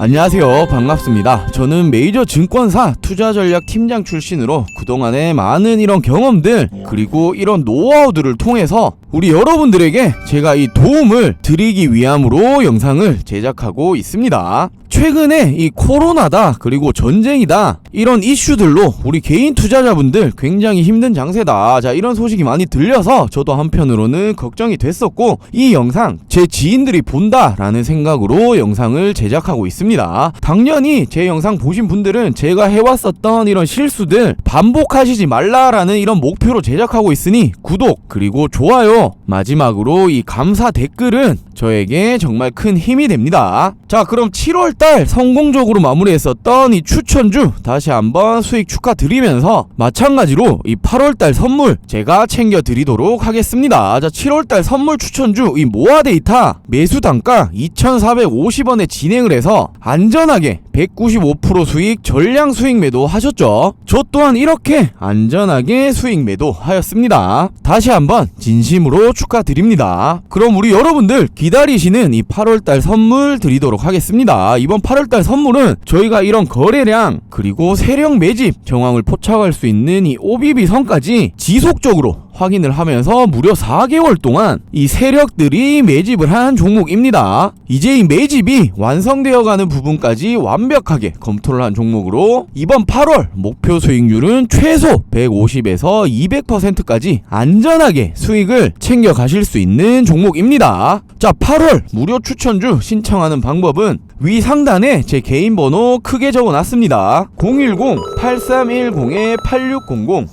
안녕하세요. 반갑습니다. 저는 메이저 증권사 투자 전략 팀장 출신으로 그동안의 많은 이런 경험들 그리고 이런 노하우들을 통해서 우리 여러분들에게 제가 이 도움을 드리기 위함으로 영상을 제작하고 있습니다. 최근에 이 코로나다 그리고 전쟁이다 이런 이슈들로 우리 개인 투자자분들 굉장히 힘든 장세다 자 이런 소식이 많이 들려서 저도 한편으로는 걱정이 됐었고 이 영상 제 지인들이 본다라는 생각으로 영상을 제작하고 있습니다 당연히 제 영상 보신 분들은 제가 해왔었던 이런 실수들 반복하시지 말라라는 이런 목표로 제작하고 있으니 구독 그리고 좋아요 마지막으로 이 감사 댓글은 저에게 정말 큰 힘이 됩니다. 자, 그럼 7월달 성공적으로 마무리했었던 이 추천주 다시 한번 수익 축하드리면서 마찬가지로 이 8월달 선물 제가 챙겨드리도록 하겠습니다. 자, 7월달 선물 추천주 이 모아 데이터 매수 단가 2,450원에 진행을 해서 안전하게 195% 수익 전량 수익 매도 하셨죠. 저 또한 이렇게 안전하게 수익 매도 하였습니다. 다시 한번 진심으로 축하드립니다. 그럼 우리 여러분들 기 다리시는 이 8월달 선물 드리도록 하겠습니다. 이번 8월달 선물은 저희가 이런 거래량 그리고 세력 매집 정황을 포착할 수 있는 이 OBB 선까지 지속적으로 확인을 하면서 무려 4개월 동안 이 세력들이 매집을 한 종목입니다. 이제 이 매집이 완성되어 가는 부분까지 완벽하게 검토를 한 종목으로 이번 8월 목표 수익률은 최소 150에서 200%까지 안전하게 수익을 챙겨 가실 수 있는 종목입니다. 자, 8월 무료 추천주 신청하는 방법은 위 상단에 제 개인 번호 크게 적어 놨습니다. 010-8310-8600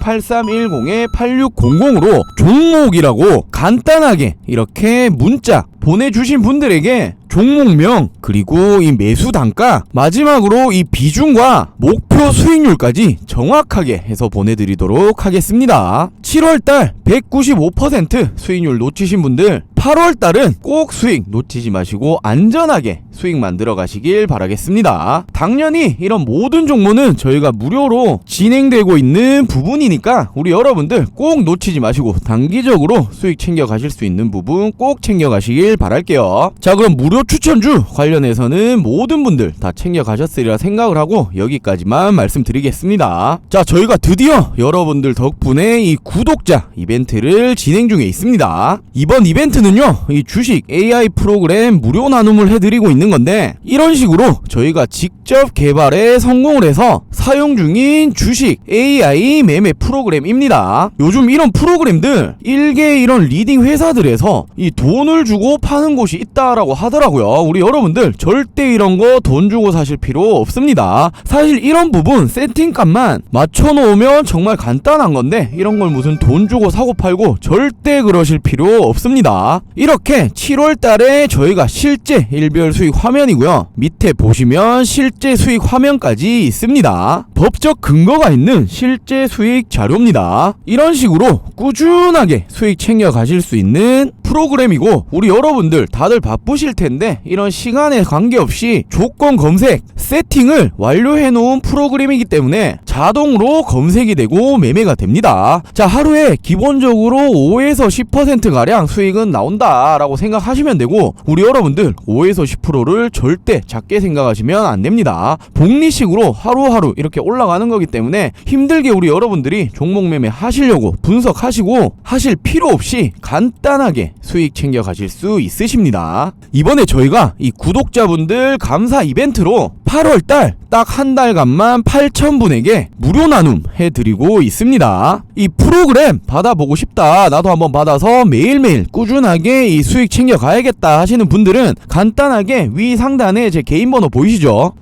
010-8310-8600으로 종목이라고 간단하게 이렇게 문자 보내주신 분들에게 종목명 그리고 이 매수 단가 마지막으로 이 비중과 목표 수익률까지 정확하게 해서 보내드리도록 하겠습니다. 7월달 195% 수익률 놓치신 분들 8월 달은 꼭 수익 놓치지 마시고 안전하게 수익 만들어 가시길 바라겠습니다. 당연히 이런 모든 종목은 저희가 무료로 진행되고 있는 부분이니까 우리 여러분들 꼭 놓치지 마시고 단기적으로 수익 챙겨 가실 수 있는 부분 꼭 챙겨 가시길 바랄게요. 자, 그럼 무료 추천주 관련해서는 모든 분들 다 챙겨 가셨으리라 생각을 하고 여기까지만 말씀드리겠습니다. 자, 저희가 드디어 여러분들 덕분에 이 구독자 이벤트를 진행 중에 있습니다. 이번 이벤트는 요, 이 주식 AI 프로그램 무료 나눔을 해드리고 있는 건데, 이런 식으로 저희가 직접 개발에 성공을 해서 사용 중인 주식 AI 매매 프로그램입니다. 요즘 이런 프로그램들 일개 이런 리딩 회사들에서 이 돈을 주고 파는 곳이 있다라고 하더라고요. 우리 여러분들 절대 이런 거 돈 주고 사실 필요 없습니다. 사실 이런 부분 세팅값만 맞춰놓으면 정말 간단한 건데 이런 걸 무슨 돈 주고 사고 팔고 절대 그러실 필요 없습니다. 이렇게 7월 달에 저희가 실제 일별 수익 화면이고요. 밑에 보시면 실제 수익 화면까지 있습니다. 법적 근거가 있는 실제 수익 자료입니다. 이런 식으로 꾸준하게 수익 챙겨 가실 수 있는 프로그램이고 우리 여러분들 다들 바쁘실 텐데 이런 시간에 관계없이 조건 검색 세팅을 완료해 놓은 프로그램이기 때문에 자동으로 검색이 되고 매매가 됩니다. 자, 하루에 기본적으로 5에서 10% 가량 수익은 나온다라고 생각하시면 되고 우리 여러분들 5에서 10%를 절대 작게 생각하시면 안 됩니다. 복리식으로 하루하루 이렇게 올라 가는 거기 때문에 힘들게 우리 여러분들이 종목 매매 하시려고 분석하시고 하실 필요 없이 간단하게 수익 챙겨 가실 수 있으십니다. 이번에 저희가 이 구독자분들 감사 이벤트로 8월 달 딱 한 달간만 8,000분에게 무료 나눔 해드리고 있습니다. 이 프로그램 받아보고 싶다. 나도 한번 받아서 매일매일 꾸준하게 이 수익 챙겨 가야겠다 하시는 분들은 간단하게 위 상단에 제 개인 번호 보이시죠?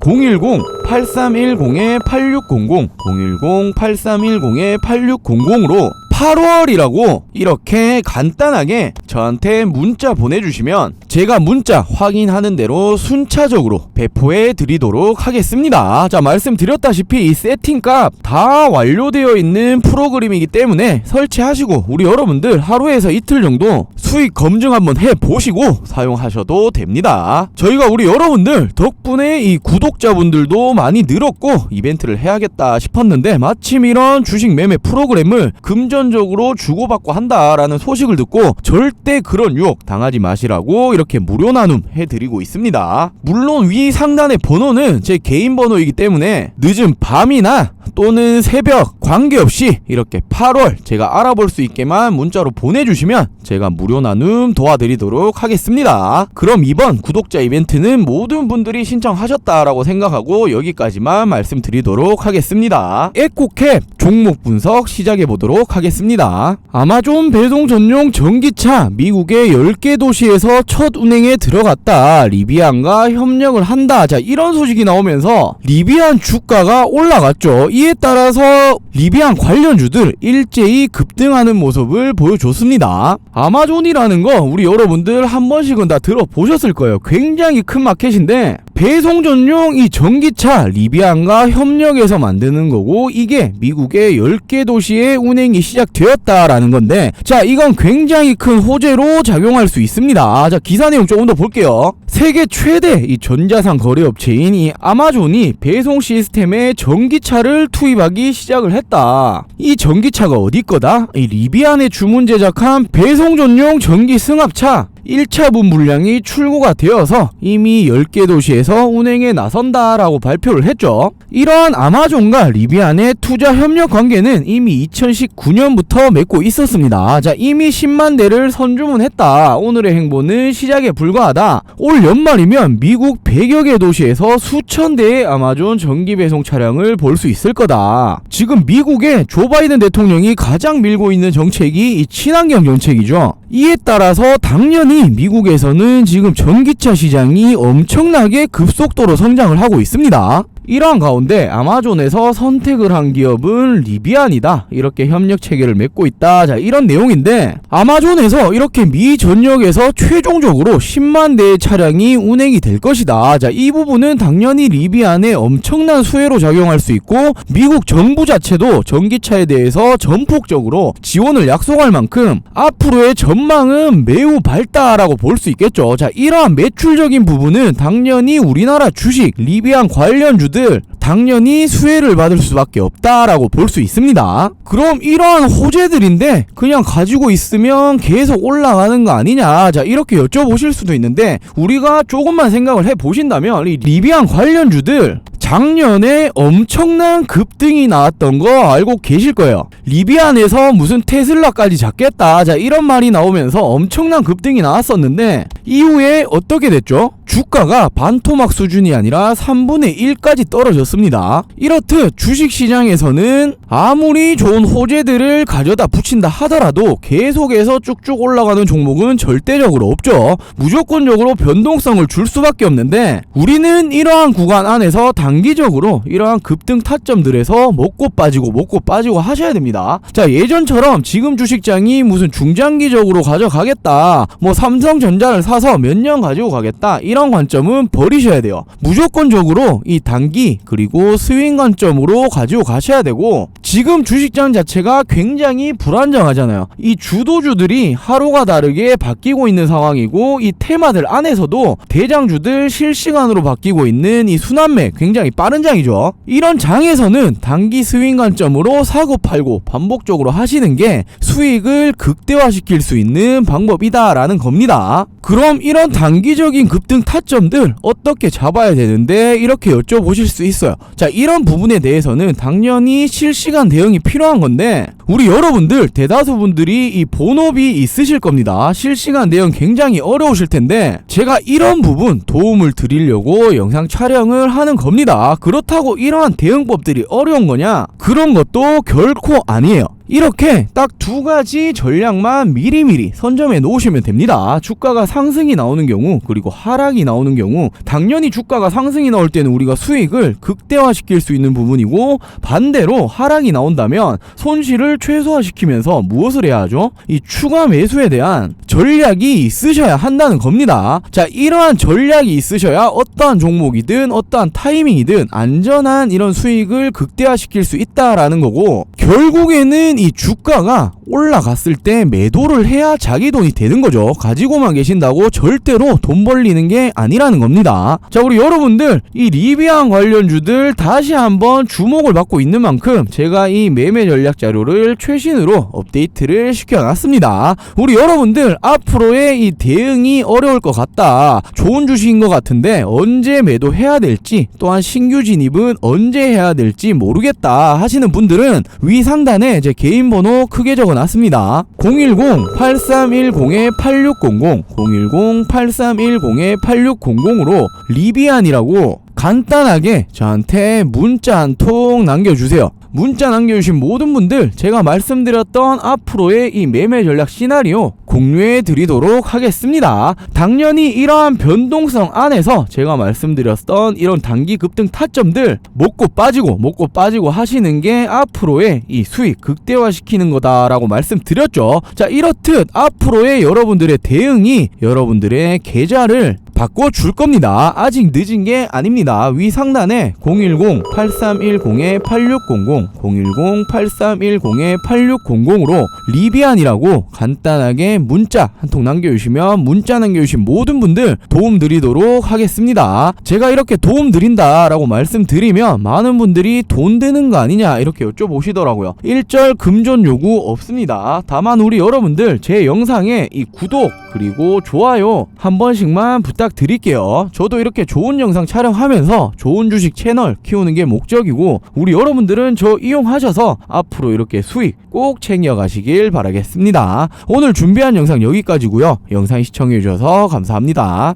010-8310-8600 010-8310-8600으로 8월이라고 이렇게 간단하게 저한테 문자 보내주시면 제가 문자 확인하는 대로 순차적으로 배포해 드리도록 하겠습니다. 자, 말씀드렸다시피 이 세팅값 다 완료되어 있는 프로그램이기 때문에 설치하시고 우리 여러분들 하루에서 이틀 정도 수익 검증 한번 해 보시고 사용하셔도 됩니다. 저희가 우리 여러분들 덕분에 이 구독자분들도 많이 늘었고 이벤트를 해야겠다 싶었는데 마침 이런 주식 매매 프로그램을 금전 금전적으로 주고받고 한다라는 소식을 듣고 절대 그런 유혹 당하지 마시라고 이렇게 무료 나눔 해드리고 있습니다. 물론 위 상단의 번호는 제 개인 번호이기 때문에 늦은 밤이나 또는 새벽 관계없이 이렇게 8월 제가 알아볼 수 있게만 문자로 보내주시면 제가 무료 나눔 도와드리도록 하겠습니다. 그럼 이번 구독자 이벤트는 모든 분들이 신청하셨다라고 생각하고 여기까지만 말씀드리도록 하겠습니다. 에코캡 종목 분석 시작해 보도록 하겠습니다. 아마존 배송 전용 전기차 미국의 10개 도시에서 첫 운행에 들어갔다. 리비안과 협력을 한다. 자, 이런 소식이 나오면서 리비안 주가가 올라갔죠. 이에 따라서 리비안 관련주들 일제히 급등하는 모습을 보여줬습니다. 아마존이라는 거 우리 여러분들 한 번씩은 다 들어보셨을 거예요. 굉장히 큰 마켓인데 배송 전용 이 전기차 리비안과 협력해서 만드는 거고 이게 미국의 10개 도시에 운행이 시작되었다라는 건데 자 이건 굉장히 큰 호재로 작용할 수 있습니다. 자 기사 내용 조금 더 볼게요. 세계 최대 이 전자상 거래 업체인 이 아마존이 배송 시스템에 전기차를 투입하기 시작을 했다. 이 전기차가 어디 거다? 이 리비안에 주문 제작한 배송 전용 전기 승합차 1차분 물량이 출고가 되어서 이미 10개 도시에서 운행에 나선다라고 발표를 했죠. 이러한 아마존과 리비안의 투자 협력 관계는 이미 2019년부터 맺고 있었습니다. 자, 이미 10만 대를 선주문했다. 오늘의 행보는 시작에 불과하다. 올 연말이면 미국 100여 개 도시에서 수천 대의 아마존 전기 배송 차량을 볼 수 있을 거다. 지금 미국의 조 바이든 대통령이 가장 밀고 있는 정책이 이 친환경 정책이죠. 이에 따라서 당연히 미국에서는 지금 전기차 시장이 엄청나게 급속도로 성장을 하고 있습니다. 이러한 가운데 아마존에서 선택을 한 기업은 리비안이다. 이렇게 협력 체계를 맺고 있다. 자, 이런 내용인데 아마존에서 이렇게 미 전역에서 최종적으로 10만 대의 차량이 운행이 될 것이다. 자, 이 부분은 당연히 리비안의 엄청난 수혜로 작용할 수 있고 미국 정부 자체도 전기차에 대해서 전폭적으로 지원을 약속할 만큼 앞으로의 전망은 매우 밝다라고 볼 수 있겠죠. 자, 이러한 매출적인 부분은 당연히 우리나라 주식 리비안 관련 주 들 당연히 수혜를 받을 수밖에 없다라고 볼 수 있습니다. 그럼 이러한 호재들인데 그냥 가지고 있으면 계속 올라가는 거 아니냐? 자 이렇게 여쭤보실 수도 있는데 우리가 조금만 생각을 해 보신다면 이 리비안 관련주들 작년에 엄청난 급등이 나왔던 거 알고 계실 거예요. 리비안에서 무슨 테슬라까지 잡겠다. 자, 이런 말이 나오면서 엄청난 급등이 나왔었는데 이후에 어떻게 됐죠? 주가가 반토막 수준이 아니라 3분의 1까지 떨어졌습니다. 이렇듯 주식 시장에서는 아무리 좋은 호재들을 가져다 붙인다 하더라도 계속해서 쭉쭉 올라가는 종목은 절대적으로 없죠. 무조건적으로 변동성을 줄 수밖에 없는데 우리는 이러한 구간 안에서 단기적으로 이러한 급등 타점들에서 먹고 빠지고 먹고 빠지고 하셔야 됩니다. 자, 예전처럼 지금 주식장이 무슨 중장기적으로 가져가겠다. 뭐 삼성전자를 사서 몇 년 가지고 가겠다. 이런 관점은 버리셔야 돼요. 무조건적으로 이 단기 그리고 스윙 관점으로 가지고 가셔야 되고 지금 주식장 자체가 굉장히 불안정하잖아요. 이 주도주들이 하루가 다르게 바뀌고 있는 상황이고 이 테마들 안에서도 대장주들 실시간으로 바뀌고 있는 이 순환매 굉장히 빠른 장이죠. 이런 장에서는 단기 스윙 관점으로 사고 팔고 반복적으로 하시는 게 수익을 극대화시킬 수 있는 방법이다라는 겁니다. 그럼 이런 단기적인 급등 타점들 어떻게 잡아야 되는데 이렇게 여쭤보실 수 있어요. 자, 이런 부분에 대해서는 당연히 실시간 대응이 필요한 건데 우리 여러분들 대다수 분들이 이 본업이 있으실 겁니다. 실시간 대응 굉장히 어려우실 텐데 제가 이런 부분 도움을 드리려고 영상 촬영을 하는 겁니다. 그렇다고 이러한 대응법들이 어려운 거냐? 그런 것도 결코 아니에요. 이렇게 딱 두 가지 전략만 미리미리 선점해 놓으시면 됩니다. 주가가 상승이 나오는 경우 그리고 하락이 나오는 경우 당연히 주가가 상승이 나올 때는 우리가 수익을 극대화시킬 수 있는 부분이고 반대로 하락이 나온다면 손실을 최소화시키면서 무엇을 해야 하죠? 이 추가 매수에 대한 전략이 있으셔야 한다는 겁니다. 자, 이러한 전략이 있으셔야 어떠한 종목이든 어떠한 타이밍이든 안전한 이런 수익을 극대화시킬 수 있다라는 거고 결국에는 문제는 이 주가가 올라갔을 때 매도를 해야 자기 돈이 되는 거죠. 가지고만 계신다고 절대로 돈 벌리는 게 아니라는 겁니다. 자, 우리 여러분들 이 리비안 관련주들 다시 한번 주목을 받고 있는 만큼 제가 이 매매 전략 자료를 최신으로 업데이트를 시켜놨습니다. 우리 여러분들 앞으로의 이 대응이 어려울 것 같다. 좋은 주식인 것 같은데 언제 매도해야 될지 또한 신규 진입은 언제 해야 될지 모르겠다 하시는 분들은 위 상단에 제 개인 번호 크게 적어놨습니다. 010-8310-8600 010-8310-8600으로 리비안이라고 간단하게 저한테 문자 한 통 남겨주세요. 문자 남겨주신 모든 분들 제가 말씀드렸던 앞으로의 이 매매 전략 시나리오 공유해 드리도록 하겠습니다. 당연히 이러한 변동성 안에서 제가 말씀드렸던 이런 단기 급등 타점들 먹고 빠지고 먹고 빠지고 하시는 게 앞으로의 이 수익 극대화시키는 거다라고 말씀드렸죠. 자 이렇듯 앞으로의 여러분들의 대응이 여러분들의 계좌를 바꿔줄 겁니다. 아직 늦은 게 아닙니다. 위 상단에 010-8310-8600, 010-8310-8600으로 리비안이라고 간단하게 문자 한 통 남겨주시면 문자 남겨주신 모든 분들 도움 드리도록 하겠습니다. 제가 이렇게 도움 드린다라고 말씀드리면 많은 분들이 돈 되는 거 아니냐 이렇게 여쭤보시더라고요. 일절 금전 요구 없습니다. 다만 우리 여러분들 제 영상에 이 구독 그리고 좋아요 한 번씩만 부탁드릴게요. 저도 이렇게 좋은 영상 촬영하면서 좋은 주식 채널 키우는 게 목적이고 우리 여러분들은 저 이용하셔서 앞으로 이렇게 수익 꼭 챙겨가시길 바라겠습니다. 오늘 준비한 영상 여기까지고요. 영상 시청해주셔서 감사합니다.